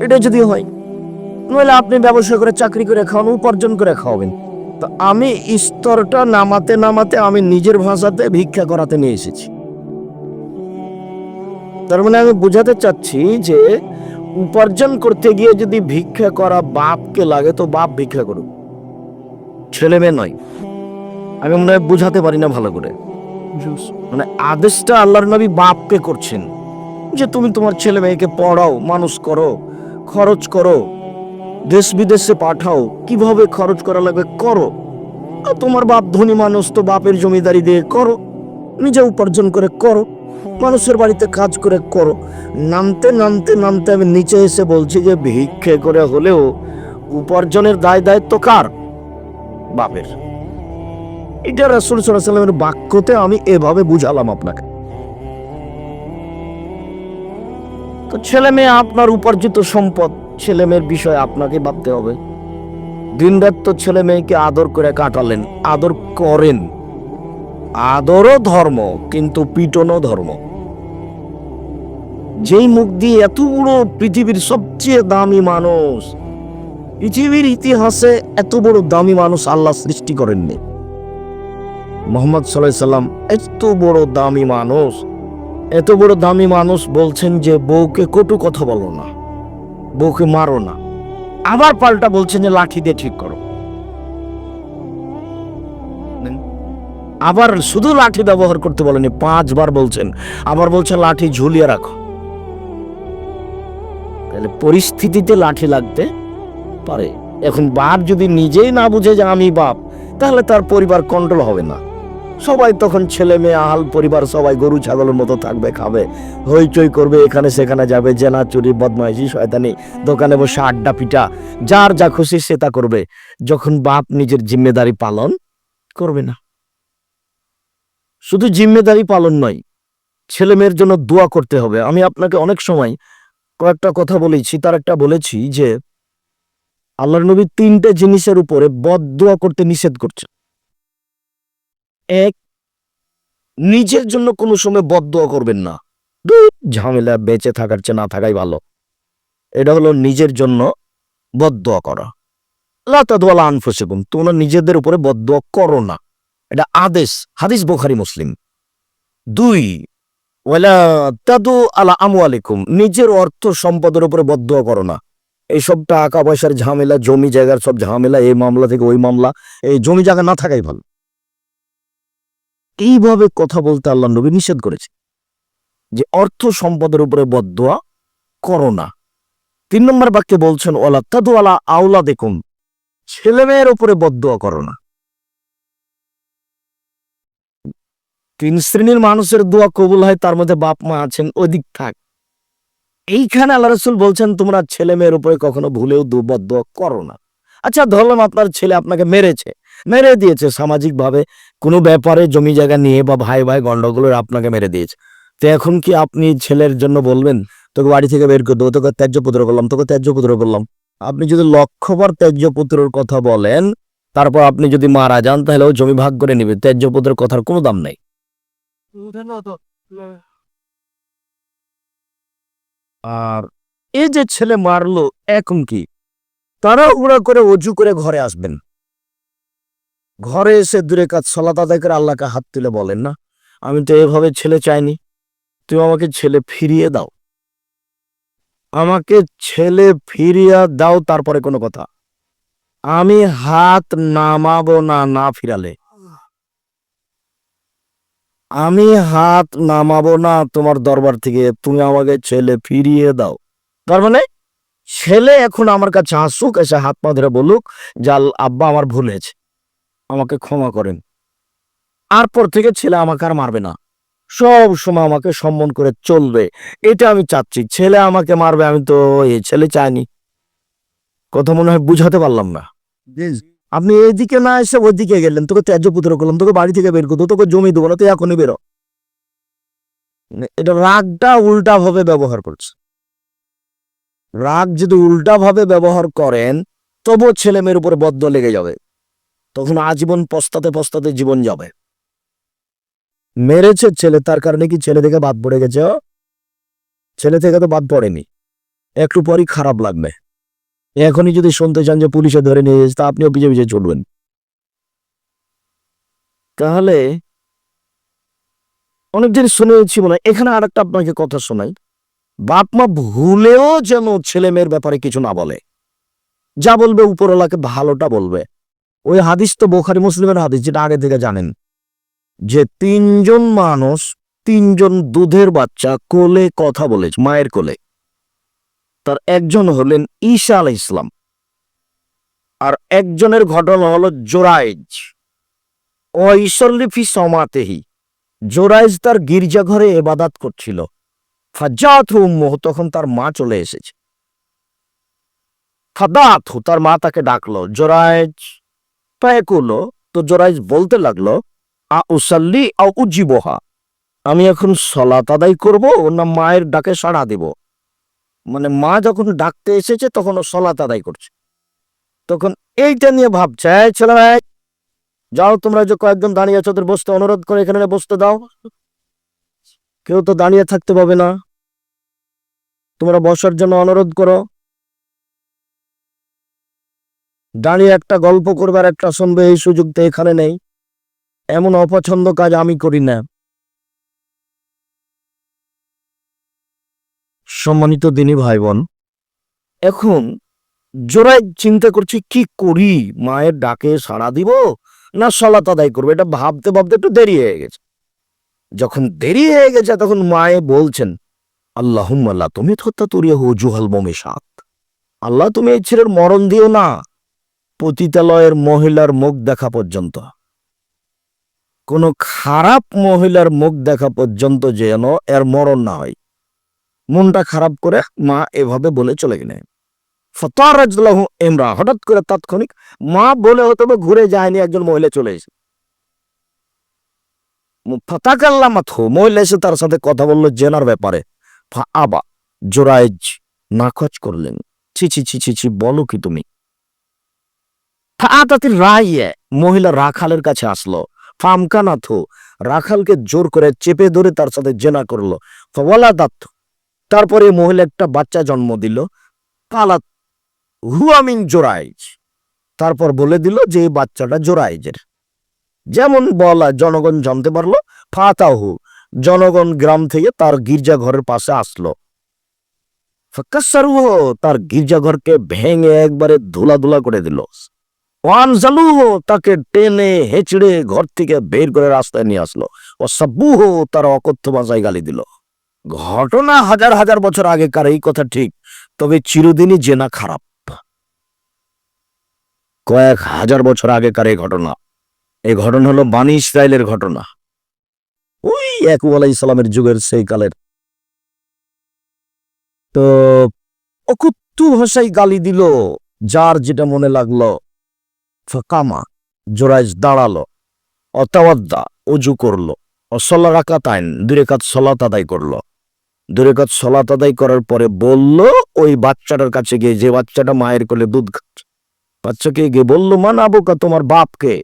এটা যদি হয়। নইলে আপনি ব্যবসা করে, চাকরি করে খাওয়ান, উপার্জন করে খাওয়াবেন। তো আমি স্তরটা নামাতে নামাতে আমি নিজের ভাষাতে ভিক্ষা করাতে নিয়ে এসেছি। তার মানে আমি বোঝাতে চাচ্ছি যে উপার্জন করতে গিয়ে যদি ভিক্ষা করা বাপকে লাগে, তো বাপ ভিক্ষা করুক। ছেলে মেয়ে নয়। আমি মনে হয় বুঝাতে পারি না ভালো করে। মানে আদেশটা আল্লাহর নবী বাপকে করছেন। যে তুমি তোমার ছেলে মেয়েকে পড়াও, মানুষ করো। খরচ করো। দেশ বিদেশে পাঠাও। কীভাবে খরচ করা লাগবে? করো। তোমার বাপ ধনী মানুষ তো বাপের জমিদারি দিয়ে করো। নিজে উপার্জন করে করো। মানুষের বাড়িতে কাজ করে করো। নামতে নামতে নামতে আমি নিচে এসে বলছি যে, ভিক্ষে করে হলেও উপার্জনের দায় দায়িত্ব কার? বাপের। এটা রাসুল সাল্লামের বাক্যতে আমি এভাবে বুঝালাম আপনাকে। তো ছেলে মেয়ে আপনার উপার্জিত সম্পদ, ছেলে মেয়ের বিষয়ে আপনাকে ভাবতে হবে। দিন রাত তো ছেলে মেয়েকে আদর করে কাটালেন, আদর করেন। আদরও ধর্ম, কিন্তু পিটনও ধর্ম। যেই মুখ দিয়ে এত বড় পৃথিবীর সবচেয়ে দামি মানুষ, পৃথিবীর ইতিহাসে এত বড় দামি মানুষ আল্লাহ সৃষ্টি করেননি। মোহাম্মদ সাল্লাম এত বড় দামি মানুষ এত বড় দামি মানুষ বলছেন যে বউকে কটু কথা বলো না। বউকে মারো না। আবার পাল্টা বলছেন যে লাঠি দিয়ে ঠিক করো। আবার শুধু লাঠি ব্যবহার করতে বলেনি, পাঁচবার বলছেন। আবার বলছেন লাঠি ঝুলিয়ে রাখো। তাহলে পরিস্থিতিতে লাঠি লাগতে পারে। এখন বাপ যদি নিজেই না বুঝে যে আমি বাপ, তাহলে তার পরিবার কন্ট্রোল হবে না। সবাই তখন ছেলে মেয়ে, আহাল পরিবার সবাই গরু, ছাগলের মতো থাকবে, খাবে। হইচই করবে, এখানে সেখানে যাবে, জেনা, চুরি, বদমাইশি, শয়তানি। দোকানে বসে আড্ডা পিটা, যার যা খুশি সে তা করবে। যখন বাপ নিজের জিম্মেদারি পালন করবে না। শুধু জিম্মেদারি পালন নয়, ছেলে মেয়ের জন্য দোয়া করতে হবে। আমি আপনাকে অনেক সময় কয়েকটা কথা বলেছি, তার একটা বলেছি যে, আল্লাহর নবী তিনটে জিনিসের উপরে বদ দোয়া করতে নিষেধ করছে এক, নিজের জন্য কোনো সময় বদদোয়া করবেন না। ঝামেলা বেঁচে থাকার চেয়ে না থাকাই ভালো। এটা হলো নিজের জন্য বদদোয়া করা। লাতাদওয়ালা আনফুসিকুম, তোমরা নিজেদের উপরে বদদোয়া করো না। এটা আদেশ, হাদিস বোখারি মুসলিম। দুই তাদু আলা আমওয়ালিকুম, নিজের অর্থ সম্পদের উপরে বদদোয়া করো না। এইসব টাকা পয়সার ঝামেলা, জমি জায়গার সব ঝামেলা, এই মামলা থেকে ওই মামলা, এই জমি জায়গা না থাকাই ভালো। এইভাবে কথা বলতে আল্লাহ নবী নিষেধ করেছে যে অর্থ সম্পদের উপরে বদদোয়া করো না। তিন নম্বর বাক্যে বলছেন ওলা তাদু আলা আওলা দেখুন ছেলে মেয়ের উপরে বদদোয়া করো না। তিন শ্রেণির মানুষের দোয়া কবুল হয়, তার মধ্যে বাপ মা আছেন, ওদিক থাক। এইখানে আল্লাহ রসুল বলছেন, তোমরা ছেলে মেয়ের উপরে কখনো ভুলেও দু বদদোয়া করো না। আচ্ছা ধরলাম আপনার ছেলে আপনাকে মেরেছে। মেরে দিয়েছে। সামাজিক ভাবে কোনো ব্যাপারে জমি জায়গা নিয়ে বা ভাই ভাই গন্ডগোলের আপনাকে মেরে দিয়েছে। তো এখন কি আপনি ছেলের জন্য বলবেন, তোকে বাড়ি থেকে বের করে দেবো, তোকে ত্যায্য পুত্র করলাম, তোকে ত্যায্য পুত্র করলাম আপনি যদি লক্ষবার ত্যায্য পুত্রের কথা বলেন, তারপর আপনি যদি মারা যান, তাহলে ও জমি ভাগ করে নিবে। ত্যায্য পুত্রের কথার কোনো দাম নেই। আর এই যে ছেলে মারলো, এখন কি? তারা উড়া করে অজু করে ঘরে আসবেন। ঘরে এসে দূরে কাজ সলাত আদায় করে আল্লাহকে হাত তুলে বলেন, না, আমি তো এভাবে ছেলে চাইনি। তুমি আমাকে ছেলে ফিরিয়ে দাও। আমাকে ছেলে ফিরিয়ে দাও তারপরে কোনো কথা। আমি হাত নামাবো না না ফিরালে। আমি হাত নামাবো না, তোমার দরবার থেকে তুমি আমাকে ছেলে ফিরিয়ে দাও। তার মানে ছেলে এখন আমার কাছে আসুক, এসে হাত পা ধরে বলুক জাল আব্বা, আমার ভুল হয়েছে। আমাকে ক্ষমা করেন। আর পর থেকে ছেলে আমাকে আর মারবে না। সব সময় আমাকে সম্মান করে চলবে। এটা আমি চাচ্ছি। ছেলে আমাকে মারবে আমি তো এই ছেলে চাইনি। কথা মনে হয় বুঝাতে পারলাম না। আপনি এইদিকে না এসে ওইদিকে গেলেন। তোকে ত্যায্য পুত্র করলাম। তোকে বাড়ি থেকে বের করতো তোকে জমি দেবো না। তুই এখনই বেরো এটা রাগটা উল্টা ভাবে ব্যবহার করছে। রাগ যদি উল্টা ভাবে ব্যবহার করেন তবুও ছেলে মেয়ের উপরে বদ্ধ লেগে যাবে। তখন আজীবন পস্তাতে পস্তাতে জীবন যাবে। মেরেছে ছেলে, তার কারণে কি ছেলে থেকে বাদ পড়ে গেছে ছেলে থেকে তো বাদ পড়েনি। একটু পরই খারাপ লাগবে। এখনই যদি শুনতে চান যে পুলিশে ধরে নিয়ে যাচ্ছে তা আপনিও পিছিয়ে পিছিয়ে চলবেন। তাহলে অনেক জিনিস শুনেছি মনে হয়। এখানে আর একটা আপনাকে কথা শোনাই। বাপ মা ভুলেও যেন ছেলে মেয়ের ব্যাপারে কিছু না বলে। যা বলবে উপরওয়ালাকে ভালোটা বলবে। ওই হাদিস তো বোখারি মুসলিমের হাদিস, যেটা আগে থেকে জানেন। যে তিনজন মানুষ, তিনজন দুধের বাচ্চা কোলে কথা বলেছে মায়ের কোলে। তার একজন হলেন ঈশা আল ইসলাম আর একজনের ঘটনা হলো জোরাইজ ঈশ্বরলিফি সমাতেহি। জোরাইজ তার গির্জাঘরে এবাদাত করছিল। ফাজাত উম্মহ, তখন তার মা চলে এসেছে। ফাদাত তার মা তাকে ডাকলো জোরাইজ পায়কুলো তো জোরাইজ বলতে লাগল আ উসাল্লি আ উজ্জিবহা আমি এখন সলাত আদায় করব না মায়ের ডাকে সাড়া দেব? মানে মা যখন ডাকতে এসেছে তখন ও সলাত আদায় করছে। তখন এইটা নিয়ে ভাবছে "এই ছেলে ভাই, যাও তোমরা যে কয়েকজন দাঁড়িয়ে আছো ওদের বসতে অনুরোধ করে এখানে বসতে দাও। কেউ তো দাঁড়িয়ে থাকতে পাবে না। তোমরা বসার জন্য অনুরোধ করো। দাঁড়িয়ে একটা গল্প করবার একটা শুনবে এই সুযোগ তো এখানে নেই। এমন অপছন্দ কাজ আমি করি না। সম্মানিত দিনী ভাই বোন এখন জোড়ায় চিন্তা করছি, কি করি? মায়ের ডাকে সাড়া দিব না সলাত আদায় করব? এটা ভাবতে ভাবতে একটু দেরি হয়ে গেছে। যখন দেরি হয়ে গেছে, তখন মায়ে বলছেন আল্লাহ তুমি থত্তা তরিয়া হো জুহাল মমে সাত আল্লাহ তুমি এই ছেলের মরণ দিও না। পতিতালয়ের মহিলার মুখ দেখা পর্যন্ত। কোনো খারাপ মহিলার মুখ দেখা পর্যন্ত যেন এর মরণ না হয়। মনটা খারাপ করে মা এভাবে বলে চলে গেলেন। ফতারাজলাহ এমরা হঠাৎ করে তাৎক্ষণিক মা বলে হয়তো বা ঘুরে যায়নি, একজন মহিলা চলে এসে। ফতাকাল্লা মাথো মহিলা এসে তার সাথে কথা বলল জেনার ব্যাপারে। আবা জোরাইজ নাকচ করলেন। ছি ছি ছি ছি ছি, বলো কি তুমি? ফাতাতির রাইয়ে মহিলা রাখালের কাছে আসলো। ফামকানাথো রাখালকে জোর করে চেপে ধরে তার সাথে জেনা করল। ফওয়ালা দাত্ত তারপরে মহিলা একটা বাচ্চা জন্ম দিল। কালাত হুয়ামিন জোরাইজ, তারপর বলে দিল যে এই বাচ্চাটা জোরাইজের। যেমন বলা জনগণ জানতে পারল, ফাতাহু জনগণ গ্রাম থেকে তার গির্জা ঘরের পাশে আসলো। ফাক্কাসারুহ তার গির্জাঘরকে ভেঙে একবারে ধুলা করে দিল। তাকে টেনে হেঁচড়ে ঘর থেকে বের করে রাস্তায় নিয়ে আসলো ও সাব্বুহ তার অকথ্য ভাষায় গালি দিল। ঘটনা হাজার হাজার বছর আগেকার, এই কথা ঠিক, তবে চিরদিনই জেনা খারাপ। কয়েক হাজার বছর আগেকার এই ঘটনা এই ঘটনা হলো বানি ইসরায়েলের ঘটনা। ওই একু আলাই ইসলামের যুগের সেই কালের। তো অকুত্তু ভাষায় গালি দিল, যার যেটা মনে লাগল ফাকামা জোরাইজ দাঁড়াল অতাওয়াদ্দা অজু করল অসল্লা রাকাতাইন দুরেকাত সলাত আদায় করল। দুরেকাত সলাত আদায় করার পরে বলল ওই বাচ্চাটার কাছে গিয়ে যে বাচ্চাটা মায়ের কোলে দুধ খাচ্ছে বাচ্চাকে গিয়ে বলল মান আবোকা তোমার বাপকে?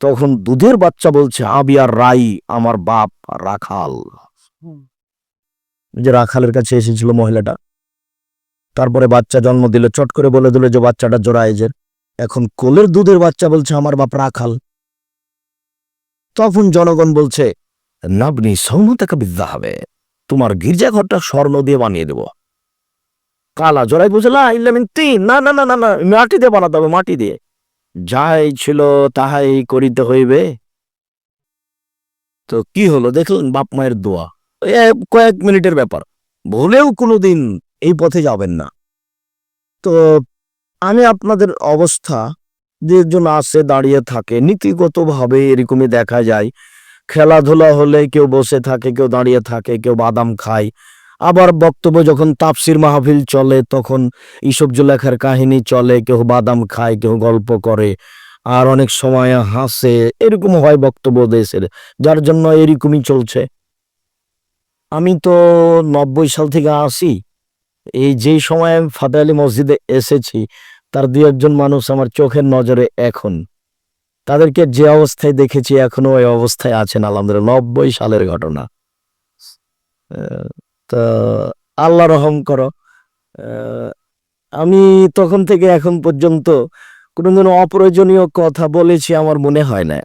তখন দুধের বাচ্চা বলছে আবি আর রাই আমার বাপ রাখাল। যে রাখালের কাছে এসেছিল মহিলাটা। তারপরে বাচ্চা জন্ম দিল চট করে বলে দিল যে বাচ্চাটা জোড়াইজের এখন কোলের দুধের বাচ্চা বলছে আমার বাপ রাখাল। তখন জনগণ বলছে, নাবনি সৌনতাকে বিদ্যা হবে, তোমার গির্জাঘরটা স্বর্ণ দিয়ে বানিয়ে দেব। কালা জোড়াই বুঝলা ইলামিন না না না না না, মাটি দিয়ে বানাতে হবে, মাটি দিয়ে। যাই ছিল তাহাই করিতে হইবে। তো কি হলো দেখলেন বাপ মায়ের দোয়া? কয়েক মিনিটের ব্যাপার। ভুলেও কোনোদিন এই পথে যাবেন না। তো আমি আপনাদের অবস্থা যে আসে দাঁড়িয়ে থাকে, নীতিগতভাবে এরকমই দেখা যায়। খেলাধুলা হলে কেউ বসে থাকে, কেউ দাঁড়িয়ে থাকে, কেউ বাদাম খায়। আবার বক্তব্য যখন তাপসির মাহফিল চলে, তখন ইসব জুলেখার কাহিনী চলে, কেউ বাদাম খায়, কেউ গল্প করে। আর অনেক সময় হাসে, এরকম হয় বক্তব্য দেশের, যার জন্য এরকমই চলছে। আমি তো নব্বই সাল থেকে আসি। এই যেই সময় আমি ফাতে আলী মসজিদে এসেছি, তার দু একজন মানুষ আমার চোখের নজরে এখন। তাদেরকে যে অবস্থায় দেখেছি এখনও ওই অবস্থায় আছেন, আলহামদুলিল্লাহ, নব্বই সালের ঘটনা। তো আল্লাহ রহম করো। আমি তখন থেকে এখন পর্যন্ত কোনোদিন অপ্রয়োজনীয় কথা বলেছি, আমার মনে হয় না।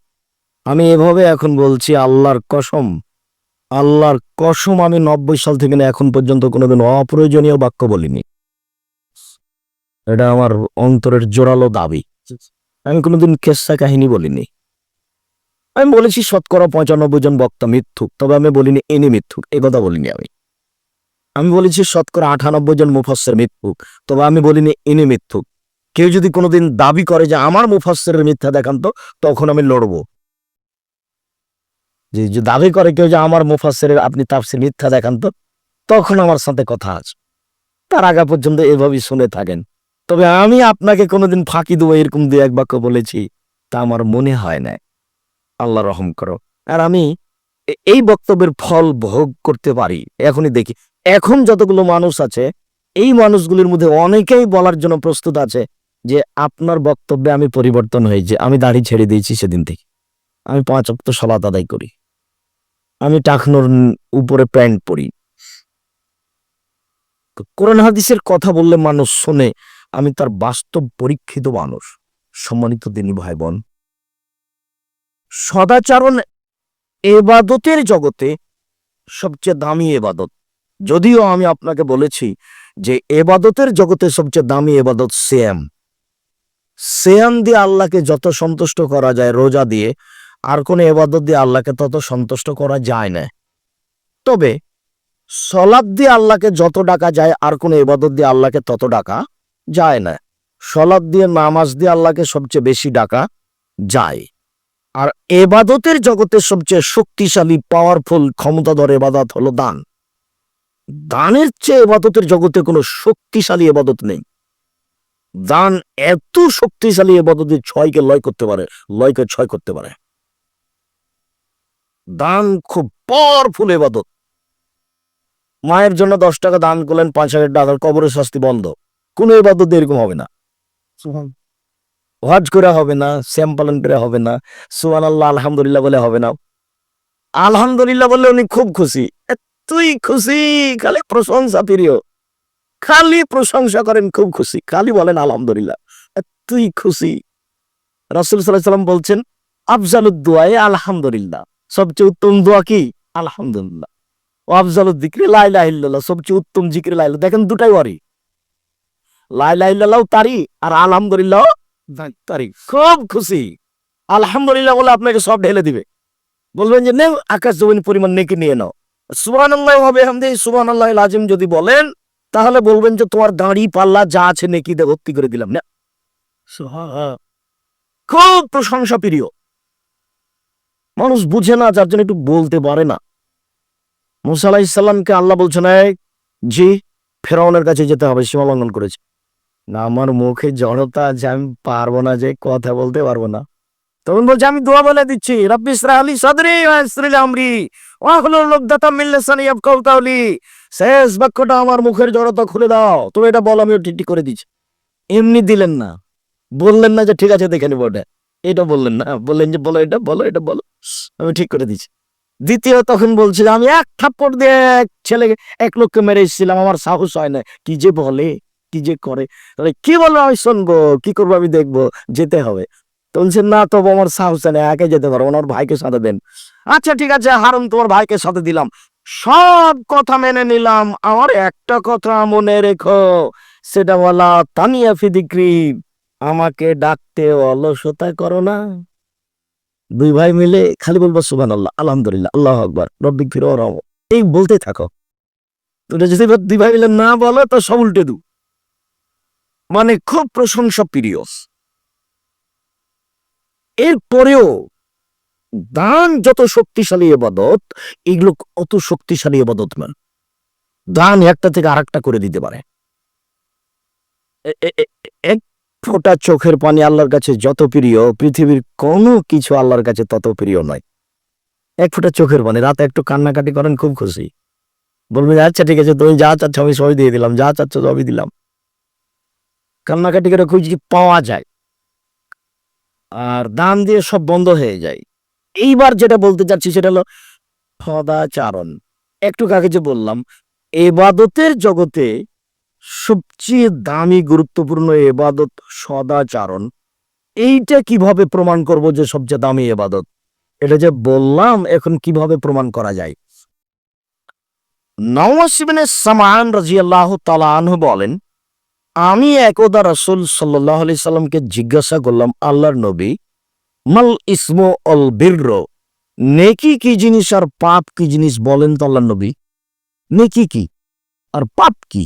আমি এভাবে এখন বলছি, আল্লাহর কসম। আল্লাহর কসম আমি নব্বই সাল থেকে না এখন পর্যন্ত কোনোদিন অপ্রয়োজনীয় বাক্য বলিনি। এটা আমার অন্তরের জোরালো দাবি। আমি কোনোদিন কেসা কাহিনী বলিনি। আমি বলেছি, শতকরা পঁচানব্বই জন বক্তা মিথ্যুক, তবে আমি বলিনি, ইনি মিথ্যুক, এ কথা বলিনি আমি। আমি বলেছি, শতকরা আটানব্বই জন মুফাসের মিথ্যুক, তবে আমি বলিনি, ইনি মিথ্যুক। কেউ যদি কোনোদিন দাবি করে যে আমার মুফাসের মিথ্যা দেখান তো, তখন আমি লড়বো। যে দাবি করে কেউ যে আমার মুফাসের আপনি তাফসির মিথ্যা দেখান তো, তখন আমার সাথে কথা আছে। তার আগে পর্যন্ত এভাবেই শুনে থাকেন। তবে আমি আপনাকে কোনোদিন ফাঁকি দেবো এরকম দু এক বাক্য বলেছি, তা আমার মনে হয় না আল্লাহ রহম করো। আর আমি এই বক্তব্যের ফল ভোগ করতে পারি, এখনই দেখি। এখন যতগুলো মানুষ আছে, এই মানুষগুলির মধ্যে অনেকেই বলার জন্য প্রস্তুত আছে যে আপনার বক্তব্যে আমি পরিবর্তন হয়েছে, আমি দাড়ি ছেড়ে দিয়েছি সেদিন থেকে। আমি পাঁচ অক্ত সলাত আদায় করি। আমি টাকনোর উপরে প্যান্ট পরি। কোরআন হাদিসের কথা বললে মানুষ শোনে, আমি তার বাস্তব পরীক্ষিত মানুষ। সম্মানিত দিনী ভাই বোন সদাচরণ এবাদতের জগতে সবচেয়ে দামি এবাদত। যদিও আমি আপনাকে বলেছি যে এবাদতের জগতে সবচেয়ে দামি এবাদত শ্যাম। শ্যাম দিয়ে আল্লাহকে যত সন্তুষ্ট করা যায়, রোজা দিয়ে আর কোন এবাদত দিয়ে আল্লাহকে তত সন্তুষ্ট করা যায় না। তবে সলাদ দিয়ে আল্লাহকে যত ডাকা যায়, আর কোন এবাদত দিয়ে আল্লাহকে তত ডাকা যায় না। সলাদ দিয়ে নামাজ দিয়ে আল্লাহকে সবচেয়ে বেশি ডাকা যায়। আর এবাদতের জগতে সবচেয়ে শক্তিশালী পাওয়ারফুল ক্ষমতাধর এবাদত হলো দান। দানের চেয়ে এবাদতের জগতে কোনো শক্তিশালী এবাদত নেই। দান এত শক্তিশালী এবাদত যে ছয়কে লয় করতে পারে, লয়কে ছয় করতে পারে। দান খুব পাওয়ারফুল এবাদত। মায়ের জন্য দশ টাকা দান করলেন পাঁচ হাজার টাকার কবরের শাস্তি বন্ধ। কোনো এবাদত এরকম হবে না। হজ করে হবে না শ্যাম পালন করে হবে না সুবান আল্লাহ আলহামদুলিল্লাহ বলে হবে না। আলহামদুলিল্লাহ বললে উনি খুব খুশি। তুই খুশি খালি প্রশংসা প্রিয়। খালি প্রশংসা করেন খুব খুশি। খালি বলেন আলহামদুলিল্লাহ। তুই খুশি। রাসুল সাল্লাহ সাল্লাম বলছেন আফজালুদ্দোয়ায় আলহামদুলিল্লাহ। সবচেয়ে উত্তম দোয়া কি? আলহামদুলিল্লাহ। ও আফজালুদ্দিক্রি লাইলাহিল্লাহ সবচেয়ে উত্তম জিক্রি লাইল দেখেন দুটাই ওয়ারি। লাইলাহিল্লাহ তারি আর আলহামদুলিল্লাহ তারি খুব খুশি। আলহামদুলিল্লাহ বলে আপনাকে সব ঢেলে দিবে। বলবেন যে, নেও, আকাশ জমিন পরিমাণ নেকি নিয়ে নাও। সুবান আল্লাহ হবে, হামদে সুবান আল্লাহ আজিম যদি বলেন, তাহলে বলবেন যে, তোমার দাঁড়ি পাল্লা যা আছে নেকি ভর্তি করে দিলাম না খুব প্রশংসা প্রিয় মানুষ বুঝে না যার জন্য একটু বলতে পারে না। মুসা আলাহ ইসলামকে আল্লাহ বলছেন "এই, জি ফেরাউনের কাছে যেতে হবে সীমা লঙ্ঘন করেছে। না আমার মুখে জড়তা যে আমি পারব না যে কথা বলতে পারব না। তখন বলছে আমি দোয়া বলে দিচ্ছি শেষ বাক্যটা আমার মুখের জড়তা খুলে দাও। তুমি এটা বল আমি ঠিক করে দিচ্ছি। এমনি দিলেন না। বললেন না যে ঠিক আছে দেখে নিবো ওটা। এটা বললেন না। বললেন যে, বলো এটা বলো এটা, বলো। আমি ঠিক করে দিচ্ছি দ্বিতীয় তখন বলছে যে আমি এক থাপ্পড় দিয়ে এক ছেলে এক লোককে মেরে এসেছিলাম, আমার সাহস হয় না। কি যে বলে, কি যে করে? তাহলে কি বলব আমি শুনব, কি করব আমি দেখব, যেতে হবে। তো বলছে, না, তবু আমার সাহস হয় না একে যেতে পারব ওর ভাইকে সাথে দেন। আচ্ছা ঠিক আছে, হারুন, তোমার ভাইকে সাথে দিলাম। সব কথা মেনে নিলাম, আমার একটা কথা মনে রেখো, সেটা বলা তানিয়া ফিদিক্রি আমাকে ডাকতে অলসতা করো না। দুই ভাই মিলে খালি বলব সুবান আল্লাহ আলহামদুলিল্লাহ, আল্লাহ আকবর, রব্বিক ফির এই বলতে থাকো। তোরা যদি দুই ভাই মিলে না বলো, তো সব উল্টে দু। মানে খুব প্রশংসা প্রিয় এরপরেও দান যত শক্তিশালী এবাদত, এগুলো অত শক্তিশালী এবাদত না। দান একটা থেকে আরেকটা করে দিতে পারে। এক ফোঁটা চোখের পানি আল্লাহর কাছে যত প্রিয়, পৃথিবীর কোনো কিছু আল্লাহর কাছে তত প্রিয় নয়। এক ফোঁটা চোখের পানি, রাতে একটু কান্নাকাটি করেন, খুব খুশি। বলবেন আচ্ছা ঠিক আছে, তুমি যা চাচ্ছ, আমি সবই দিয়ে দিলাম, যা চাচ্ছ, সবই দিলাম। কান্নাকাটি করে খুঁজি পাওয়া যায়। আর দাম দিয়ে সব বন্ধ হয়ে যায়। এইবার যেটা বলতে চাচ্ছি সেটা হলো, সদাচারণ। একটু কাকে যে বললাম, এবাদতের জগতে সবচেয়ে দামি গুরুত্বপূর্ণ এবাদত সদাচারণ। এইটা কীভাবে প্রমাণ করব যে সবচেয়ে দামি এবাদত? এটা যে বললাম, এখন কীভাবে প্রমাণ করা যায়? নওয়াসিবিনে সামান রাজিয়াল্লাহ তালাহ বলেন, আমি একদা রসুল সাল্লাহ আলি সাল্লামকে জিজ্ঞাসা করলাম, আল্লাহর নবী, মাল ইসমো অল বীর্র? নেকি কি জিনিস আর পাপ কি জিনিস বলেন তো আল্লাহর নবী? নেকি কি? আর পাপ কি?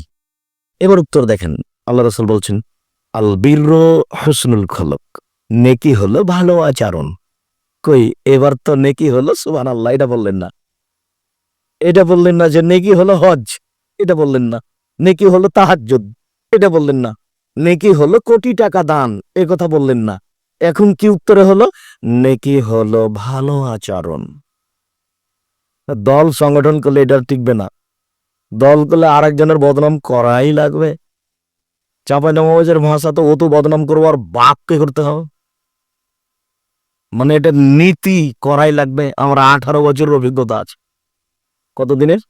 এবার উত্তর দেখেন। আল্লাহ রসুল বলছেন, আল বীর্র হসনুল খলক, নেকি হলো ভালো আচরণ। কই, এবার তো নেকি হলো সুবান আল্লাহ এটা বললেন না। এটা বললেন না যে নেকি হলো হজ, এটা বললেন না। নেকি হলো তাহাজ্জুদ, এটা বললেন না। নেকি হলো কোটি টাকা দান, এ কথা বললেন না। এখন কি উত্তরে হলো? নেকি হলো ভালো আচরণ। দল সংগঠন করলে এটা টিকবে না। দল করলে আরেকজনের বদনাম করাই লাগবে। চাপাই নবাবের ভাষা তো ও তো বদনাম করব আর বাপকে করতে হবে। মানে এটা নীতি করাই লাগবে। আমার আঠারো বছরের অভিজ্ঞতা আছে। কতদিনের?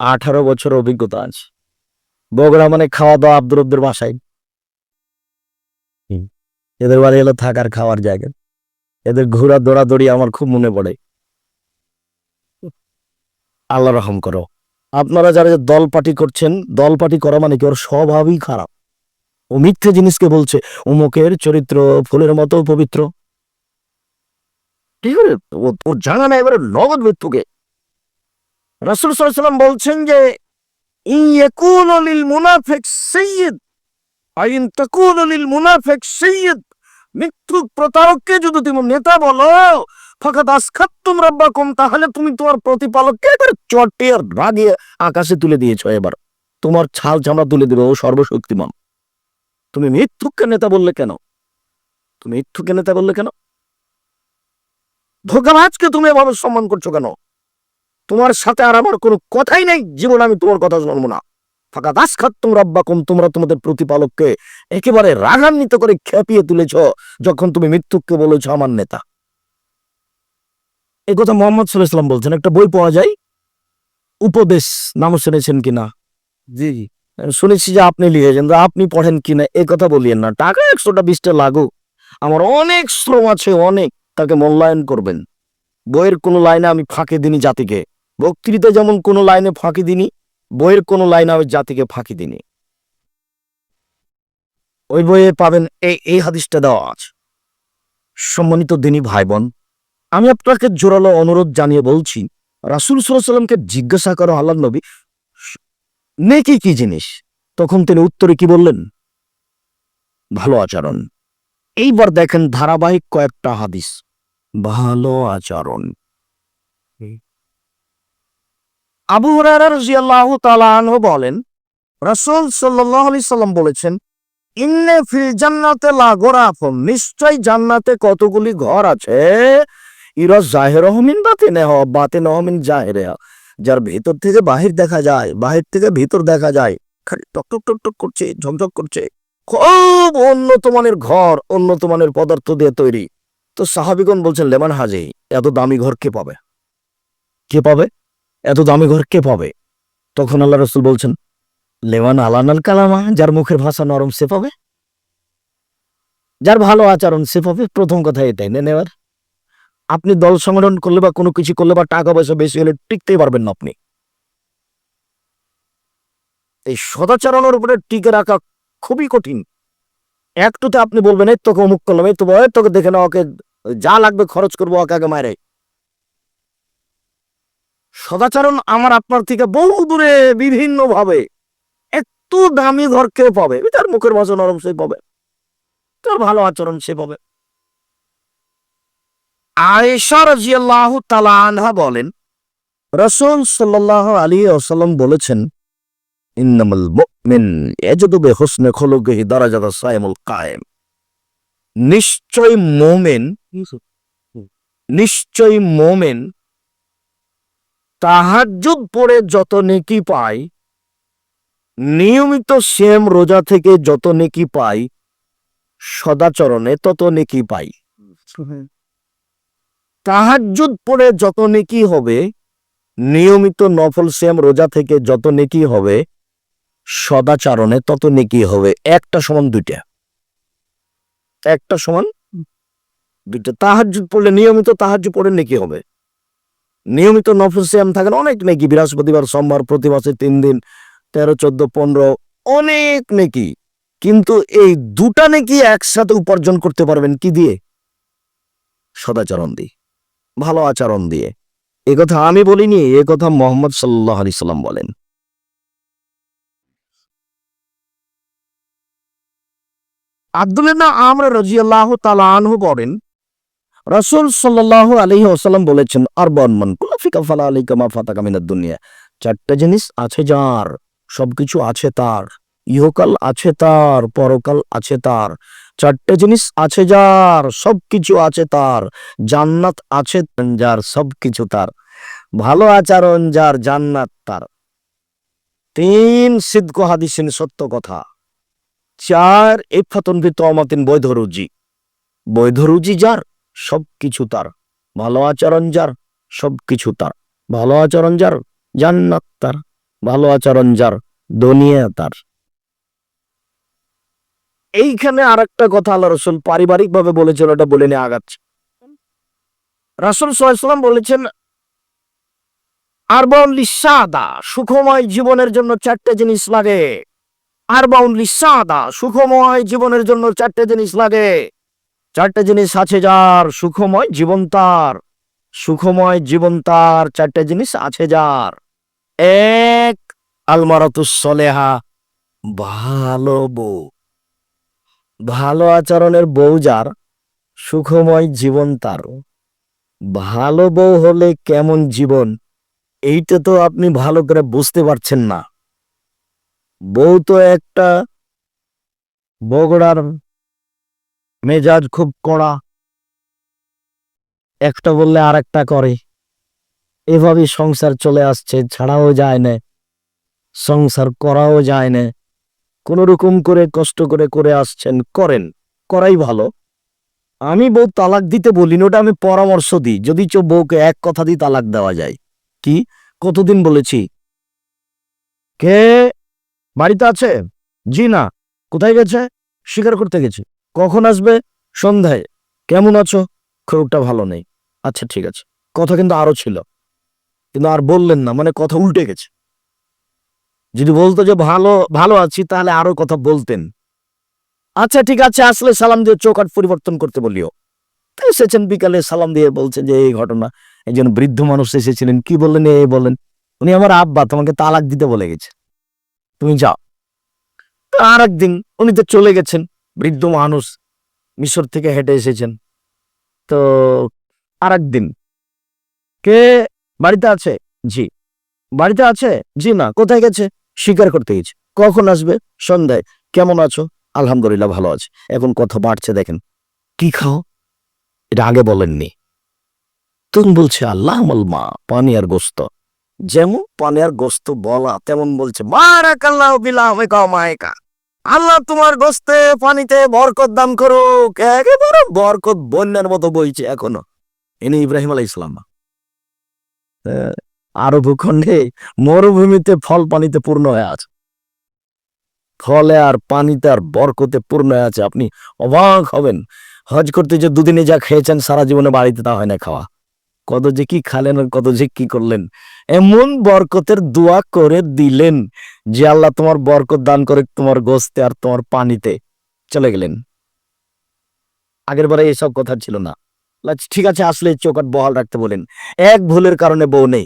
আঠারো বছর অভিজ্ঞতা আছে। বগুড়া মানে খাওয়া দাওয়া আব্দুর আব্দুর বাসায়। এদের বাড়ি হলো থাকার খাওয়ার জায়গা। এদের ঘোরা দৌড়াদৌড়ি আমার খুব মনে পড়ে। আল্লাহ রহম করো। আপনারা যারা যে দল পার্টি করছেন, দল পার্টি করা মানে কি? ওর স্বভাবই খারাপ। ও মিথ্যে জিনিসকে বলছে অমুকের চরিত্র ফুলের মতো পবিত্র। ঠিক আছে ও- জানা না এবারে নগদ মৃত্যুকে। রাসুল সাল্লাম বলছেন যে ইয়েকুন লিল মুনাফিক সৈয়দ আইন তাকুন লিল মুনাফিক সৈয়দ মৃত্যু প্রতারককে যদি তুমি নেতা বলো ফাঁকাত আসখাত্তুম রাব্বাকুম, তাহলে তুমি তোমার প্রতিপালককে এবার চটে আর রাগিয়ে আকাশে তুলে দিয়েছ এবার। তোমার ছাল চামড়া তুলে দিবে, ও সর্বশক্তিমান। তুমি মৃত্যুকে নেতা বললে কেন? তুমি মৃত্যুকে নেতা বললে কেন? ধোকাবাজকে তুমি এভাবে সম্মান করছ কেন? তোমার সাথে আর আমার কোনো কথাই নেই, জীবন আমি তোমার কথা শুনব না। ফাঁকা দাস খাত্তুম রাব্বাকুম, তোমরা তোমাদের প্রতিপালককে একেবারে রাগান্বিত করে খেপিয়ে তুলেছ, যখন তুমি মৃত্যুকে বলেছ আমার নেতা। এই কথা মোহাম্মদ সাল্লাহ ইসলাম বলছেন একটা বই পাওয়া যায় উপদেশ নাম শুনেছেন কিনা? জি জি। শুনেছি যে আপনি লিখেছেন আপনি পড়েন কিনা এ কথা বলিয়েন না। টাকা একশোটা বিশটা লাগু আমার অনেক শ্রম আছে অনেক। তাকে মূল্যায়ন করবেন। বইয়ের কোনো লাইনে আমি ফাঁকি দিনি জাতিকে। বক্তৃতা যেমন কোনো লাইনে ফাঁকি দিনি বইয়ের কোনো লাইনে আমি জাতিকে ফাঁকি দিনি ওই বইয়ে পাবেন এই এই হাদিসটা দেওয়া আছে। সম্মানিত দিনী ভাই বোন আমি আপনাকে জোরালো অনুরোধ জানিয়ে বলছি, রাসুল সাল্লামকে জিজ্ঞাসা করো আল্লাহ নবী। নেকি কি জিনিস? তখন তিনি উত্তরে কি বললেন? ভালো আচরণ। এইবার দেখেন ধারাবাহিক কয়েকটা হাদিস। ভালো আচরণ। আবু রাদিয়াল্লাহু বলেন, রাসূল আলাইহি সাল্লাম বলেছেন, ইন্নে ফিল জান্নাতে লা গোরাফুন। নিশ্চয় জান্নাতে কতগুলি ঘর আছে ইরা জাহের জাহেরহ মিন বাতিনেহ, বাতিনহ মিন জাহেরেহ। যার ভেতর থেকে বাহির দেখা যায়, বাহির থেকে ভেতর দেখা যায়, খালি টক টক টক টক করছে, ঝকঝক করছে। খুব উন্নত মানের ঘর, উন্নত মানের পদার্থ দিয়ে তৈরি। তো সাহাবিগণ বলছেন, লেমান হাজি এত দামি ঘর কে পাবে? কে পাবে? এত দামি ঘর কে পাবে? তখন আল্লাহ রসুল বলছেন, লেমান আলানাল কালামা, যার মুখের ভাষা নরম সে পাবে? যার ভালো আচরণ সে পাবে? প্রথম কথা এটাই এবার আপনি দল সংগঠন করলে বা কোনো কিছু করলে বা টাকা পয়সা বেশি হলে টিকতেই পারবেন না আপনি। এই সদাচরণের উপরে টিকে রাখা খুবই কঠিন। একটুতে আপনি বলবেন, এই তোকে অমুক করলাম, এই তো এই তোকে দেখে না ওকে যা লাগবে খরচ করব, ওকে আগে মারে সদাচরণ আমার আপনার থেকে বহু দূরে বিভিন্ন ভাবে এত দামি ঘর কেউ পাবে? তার মুখের ভাষা নরম সে পাবে তার ভালো আচরণ সে পাবে। আয়েশা রাজিয়াল্লাহু আনহা বলেন, রাসূল সাল্লাল্লাহু আলাইহি ওয়াসাল্লাম বলেছেন, ইন্নামাল মুমিন ইয়াজদু বিহুসনি খুলুকিহি দারাজাতা সাইমুল কায়েম। নিশ্চয় মুমিন নিশ্চয় মুমিন তাহাজ্জুদ পড়ে যত নেকি পায়, নিয়মিত সেম রোজা থেকে যত নেকি পাই সদাচরণে তত নেকি পাই তাহাজ্জুদ পড়ে যত নেকি হবে, নিয়মিত নফল সেম রোজা থেকে যত নেকি হবে, সদাচারণে তত নেকি হবে। একটা সমান দুইটা। একটা সমান দুইটা। তাহাজ্জুদ পড়লে নিয়মিত তাহাজ্জুদ পড়ে নেকি হবে। নিয়মিত নফল সিয়াম থাকেন অনেক নেকি। বৃহস্পতিবার, সোমবার, প্রতি মাসে তিন দিন, তেরো, চোদ্দ, পনেরো, অনেক নেকি। কিন্তু এই দুটা নেকি একসাথে উপার্জন করতে পারবেন কি দিয়ে? সদাচরণ দিয়ে। ভালো আচরণ দিয়ে। কথা আমি বলিনি কথা মোহাম্মদ সাল্লাহ আলি সাল্লাম বলেন। আমরা রাজিয়াল্লাহ তালা আনহু বলেন, রসুল সাল্লাহ আলহি ওসাল্লাম বলেছেন আর বনমন কুলাফিকা ফালা আলী কামা ফাতাকা মিনাদ দুনিয়া। চারটা জিনিস আছে যার, সবকিছু আছে তার, ইহকাল আছে তার, পরকাল আছে তার। চারটে জিনিস আছে যার, সবকিছু আছে তার। জান্নাত আছে যার, সবকিছু তার। ভালো আচরণ যার, জান্নাত তার। তিন সিদ্ধ হাদিসিন সত্য কথা। চার ইফাতন ভি তমাতিন বৈধ রুজি। বৈধ রুজি যার, সবকিছু তার। ভালো আচরণ যার, সবকিছু তার। ভালো আচরণ যার, জান্নাত তার। ভালো আচরণ যার, দুনিয়া তার। এইখানে আর একটা কথা আল্লাহ রসুল পারিবারিক ভাবে বলেছেন ওটা বলে নিয়ে আগাচ্ছে। রাসুল সাল্লাম বলেছেন, আরবাউন লিসাদা, সুখময় জীবনের জন্য চারটে জিনিস লাগে। আরবাউন লিসাদা, সুখময় জীবনের জন্য চারটে জিনিস লাগে। চারটে জিনিস আছে যার, সুখময় জীবন তার। সুখময় জীবন তার, চারটে জিনিস আছে যার। এক, আলমারাতুস সলেহা, ভালো বউ। ভালো আচরণের বউ যার, সুখময় জীবন তার। ভালো বউ হলে কেমন জীবন, এইটা তো আপনি ভালো করে বুঝতে পারছেন না। বউ তো একটা বগড়ার মেজাজ খুব কড়া, একটা বললে আর একটা করে। এভাবে সংসার চলে আসছে, ছাড়াও যায় না, সংসার করাও যায় না। কোন রকম করে কষ্ট করে করে আসছেন, করেন, করাই ভালো। আমি বউ তালাক দিতে বলিনি, ওটা আমি পরামর্শ দিই, যদি চো বউকে এক কথা দিয়ে তালাক দেওয়া যায়। কি? কতদিন বলেছি? কে? বাড়িতে আছে? জি না। কোথায় গেছে? স্বীকার করতে গেছে। কখন আসবে? সন্ধ্যায়। কেমন আছো? খুবটা ভালো নেই। আচ্ছা ঠিক আছে। কথা কিন্তু আরও ছিল। কিন্তু আর বললেন না মানে কথা উল্টে গেছে। যদি বলতো যে ভালো ভালো আছি, তাহলে আরও কথা বলতেন। আচ্ছা ঠিক আছে, আসলে সালাম দিয়ে আর পরিবর্তন করতে বলিও। এসেছেন বিকালে সালাম দিয়ে বলছে যে, এই ঘটনা, একজন বৃদ্ধ মানুষ এসেছিলেন। কি বললেন? এই বলেন উনি আমার আব্বা, তোমাকে তালাক দিতে বলে গেছে। তুমি যাও। আর একদিন উনি তো চলে গেছেন, বৃদ্ধ মানুষ মিশর থেকে হেঁটে এসেছেন। তো আর একদিন কে? বাড়িতে আছে? জি। বাড়িতে আছে? জি না, কোথায় গেছে? স্বীকার করতে গেছে। কখন আসবে? সন্ধ্যায়। কেমন আছো? আলহামদুলিল্লাহ ভালো আছে। এখন কথা বাড়ছে দেখেন। কি খাও? এটা আগে বলেননি। তুমি বলছে, আল্লাহ মা, পানি আর গোস্ত। যেমন পানি আর গোস্ত বলা, তেমন বলছে আল্লাহ তোমার গোস্তে পানিতে বরকত দান করুক। একেবারে বরকত বন্যার মতো বইছে এখনও। ইনি ইব্রাহিম আলাই ইসলাম আরও ভূখণ্ডে মরুভূমিতে ফল পানিতে পূর্ণ হয়ে আছে। ফলে আর পানিতে আর বরকতে পূর্ণ হয়ে আছে। আপনি অবাক হবেন। হজ করতে যে দুদিনে যা খেয়েছেন সারা জীবনে বাড়িতে তা হয় না খাওয়া। কত যে কি খালেন আর কত যে কি করলেন। এমন বরকতের দোয়া করে দিলেন যে আল্লাহ তোমার বরকত দান করে তোমার গোস্তে আর তোমার পানিতে চলে গেলেন। আগের বারে এসব কথা ছিল না। ঠিক আছে, আসলে চোখাট বহাল রাখতে বলেন। এক ভুলের কারণে বউ নেই।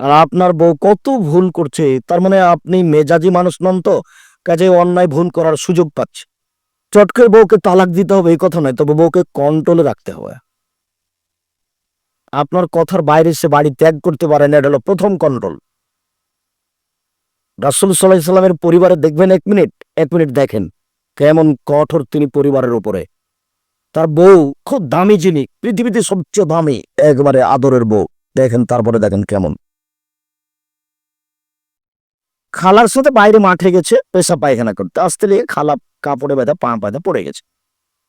আর আপনার বউ কত ভুল করছে, তার মানে আপনি মেজাজি মানুষ নন তো, কাজে অন্যায় ভুল করার সুযোগ পাচ্ছে। চট করে বউকে তালাক দিতে হবে, এই কথা নয়, তবে বউকে কন্ট্রোলে রাখতে হবে। আপনার কথার বাইরে সে বাড়ি ত্যাগ করতে পারে না, এটা হলো প্রথম কন্ট্রোল রাসুল সাল্লাহ সাল্লামের পরিবারে দেখবেন এক মিনিট এক মিনিট দেখেন কেমন কঠোর তিনি পরিবারের উপরে। তার বউ খুব দামি জিনিস পৃথিবীতে সবচেয়ে দামি, একবারে আদরের বউ। দেখেন, তারপরে দেখেন কেমন। খালার সাথে বাইরে মাঠে গেছে পেশা পায়খানা করতে। আসতে লেগে খালা কাপড়ে বেঁধা পা পায়দা পড়ে গেছে।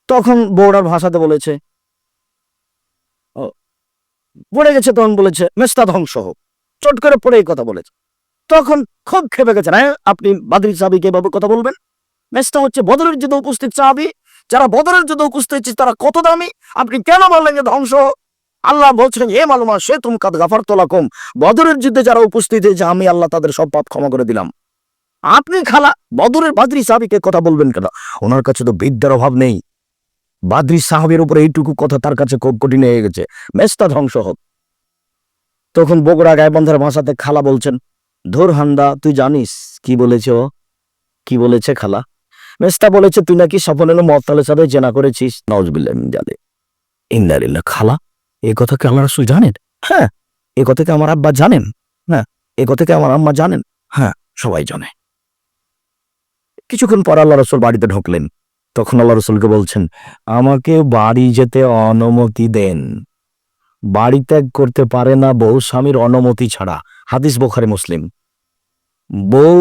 তখন বৌড়ার ভাষাতে বলেছে পড়ে গেছে তখন বলেছে, মেস্তা ধ্বংস হোক। চট করে পড়ে এই কথা বলেছে। তখন খুব খেপে গেছে হ্যাঁ আপনি বাদরি সাহাবিকে এভাবে কথা বলবেন? ম্যাচটা হচ্ছে বদরের যুদ্ধে উপস্থিত চাবি, যারা বদরের যুদ্ধে উপস্থিত তারা কত দামি? আপনি কেন বললেন যে ধ্বংস আল্লাহ বলছেন হে মালুমা সে তুম কাদ গাফার তোলাকম বদরের যুদ্ধে যারা উপস্থিত হয়েছে, আমি আল্লাহ তাদের সব পাপ ক্ষমা করে দিলাম। আপনি খালা, বদরের বাদরি সাহাবিকে কথা বলবেন কেন? ওনার কাছে তো বিদ্যার অভাব নেই। বাদরি সাহাবের উপরে এইটুকু কথা তার কাছে খুব কঠিন হয়ে গেছে। মেস্তা ধ্বংস হোক। তখন বগুড়া গায়বন্ধের ভাষাতে খালা বলছেন, ধর হান্দা, তুই জানিস কি বলেছে ও? কি বলেছে খালা? মেস্তা বলেছে, তুই নাকি স্বপনেন মত্তালের সাথে জেনা করেছিস? ইন্দারিল্লা খালা এ কথা কি আমার রসুল জানেন? হ্যাঁ এ কথা কি আমার আব্বা জানেন? হ্যাঁ এ কথা কি আমার আম্মা জানেন? হ্যাঁ সবাই জানে। কিছুক্ষণ পর আল্লাহ রসুল বাড়িতে ঢুকলেন। তখন আল্লাহ রসুলকে বলছেন, আমাকে বাড়ি যেতে অনুমতি দেন। বাড়ি ত্যাগ করতে পারে না বউ স্বামীর অনুমতি ছাড়া। হাদিস বোখারে, মুসলিম। বউ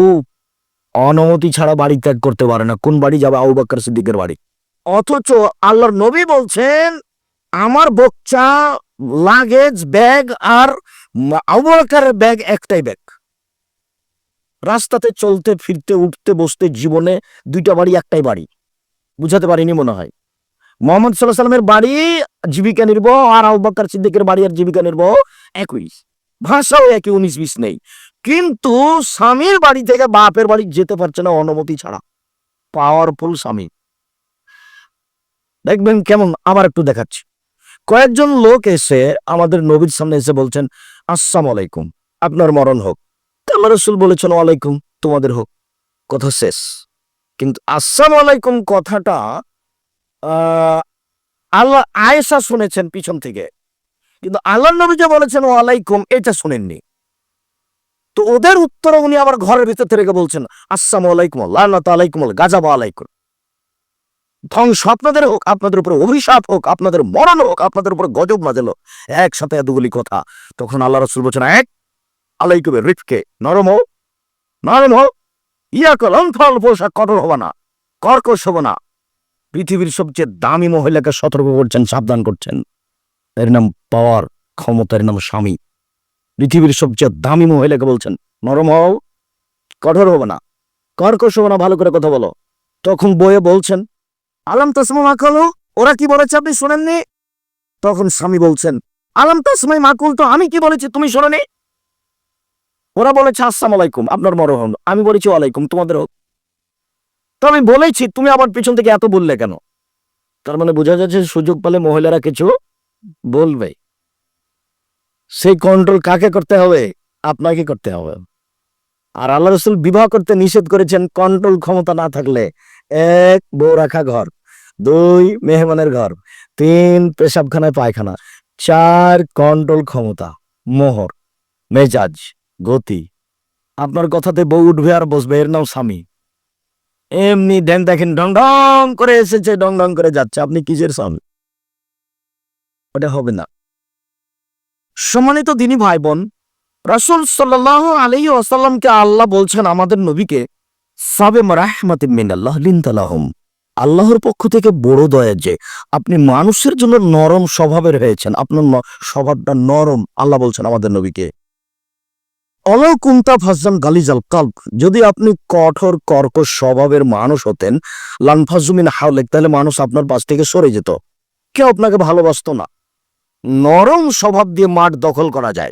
অনুমতি ছাড়া বাড়ি ত্যাগ করতে পারে না। কোন বাড়ি? যাবে আবু বাক্কর সিদ্দিকের বাড়ি। অথচ আল্লাহর নবী বলছেন আমার বচ্চা লাগেজ ব্যাগ আর মা- আবু ব্যাগ একটাই ব্যাগ রাস্তাতে চলতে, ফিরতে, উঠতে, বসতে, জীবনে দুইটা বাড়ি, একটাই বাড়ি। বুঝাতে পারিনি মনে হয়। মোহাম্মদ সাল্লাহ সাল্লামের বাড়ি জীবিকা নির্বাহ আর আবু সিদ্দিকের বাড়ি আর জীবিকা নির্বাহ একই। ভাষাও একই, উনিশ বিশ নেই। কিন্তু স্বামীর বাড়ি থেকে বাপের বাড়ি যেতে পারছে না অনুমতি ছাড়া। পাওয়ারফুল স্বামী। দেখবেন কেমন, আবার একটু দেখাচ্ছি। কয়েকজন লোক এসে আমাদের নবীর সামনে এসে বলছেন, আসসালাম আলাইকুম, আপনার মরণ হোক। আল্লাহ রসুল বলেছেন, ওয়ালাইকুম, তোমাদের হোক। কথা শেষ। কিন্তু আসসালাম আলাইকুম কথাটা আল্লাহ আয়েশা শুনেছেন পিছন থেকে। কিন্তু আল্লাহ নবী যে বলেছেন, ওয়ালাইকুম এটা শুনেননি। তো ওদের উত্তরে উনি আবার ঘরের ভিতর থেকে বলছেন, আসসালামু আলাইকুম, লানাত আলাইকুম গাজাবা আলাইকুম। ধ্বংস আপনাদের হোক, আপনাদের উপরে অভিশাপ হোক, আপনাদের মরণ হোক, আপনাদের উপরে গজব নাজেল একসাথে এতগুলি কথা। তখন আল্লাহ রসুল বলছেন, এক আলাইকুমের রিফকে। নরম হোক নরম হোক ইয়া কলম ফল পোশাক কঠোর হবে না, কর্কশ হবে না। পৃথিবীর সবচেয়ে দামি মহিলাকে সতর্ক করছেন, সাবধান করছেন। এর নাম পাওয়ার ক্ষমতার নাম স্বামী। পৃথিবীর সবচেয়ে দামি মহিলাকে বলছেন, নরম হও, কঠোর হবে না, কর্কশ হবে না, ভালো করে কথা বলো। তখন বইয়ে বলছেন আলাম তাসমা মাকালো, ওরা কি বলেছে আপনি শোনেননি? তখন স্বামী বলছেন, আলাম তাসমাই মাকুল তো আমি কি বলেছি তুমি শোনেনি? ওরা বলেছে, আসসালাম আলাইকুম, আপনার মরহম। আমি বলেছি, ওয়ালাইকুম, তোমাদের হোক। তো আমি বলেছি, তুমি আবার পিছন থেকে এত বললে কেন? তার মানে বোঝা যাচ্ছে সুযোগ পেলে মহিলারা কিছু বলবে। সেই কন্ট্রোল কাকে করতে হবে? আপনাকে করতে হবে। আর আল্লাহ রসুল বিবাহ করতে নিষেধ করেছেন কন্ট্রোল ক্ষমতা না থাকলে এক বউ রাখা ঘর, দুই মেহমানের ঘর, তিন পেশাবখানায় পায়খানা, চার কন্ট্রোল ক্ষমতা, মোহর, মেজাজ, গতি। আপনার কথাতে বউ উঠবে আর বসবে, এর নাম স্বামী। এমনি দেন দেখেন ডং ঢং করে এসেছে ডং ঢং করে যাচ্ছে। আপনি কিসের স্বামী? ওটা হবে না। সম্মানিত দিনী ভাই বোন রাসুল সাল্লাহ আলী আসাল্লামকে আল্লাহ বলছেন আমাদের নবীকে সাবে রাহমাতি মিনাল্লাহ লিনতালাহম। আল্লাহর পক্ষ থেকে বড় দয়া যে আপনি মানুষের জন্য নরম স্বভাবের হয়েছেন। আপনার স্বভাবটা নরম, আল্লাহ বলছেন আমাদের নবীকে। অলাউ কুন্তা ফাজান গালিজাল কাল্ব, যদি আপনি কঠোর, কর্কশ স্বভাবের মানুষ হতেন লানফাজুমিন হাওলেক, তাহলে মানুষ আপনার পাশ থেকে সরে যেত। কেউ আপনাকে ভালোবাসতো না। নরম স্বভাব দিয়ে মাঠ দখল করা যায়।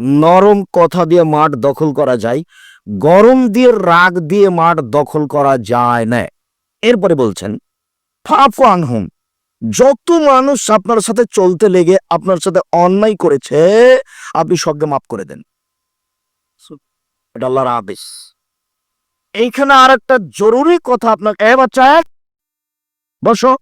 নরম কথা দিয়ে মাঠ দখল করা যায়। গরম দিয়ে, রাগ দিয়ে মাঠ দখল করা যায় না। এরপরে বলছেন ফাফু আনহুম যত মানুষ আপনার সাথে চলতে লেগে আপনার সাথে অন্যায় করেছে, আপনি সবকে মাফ করে দেন। এটা এইখানে আর একটা জরুরি কথা আপনাকে, এ বাচ্চা বসো।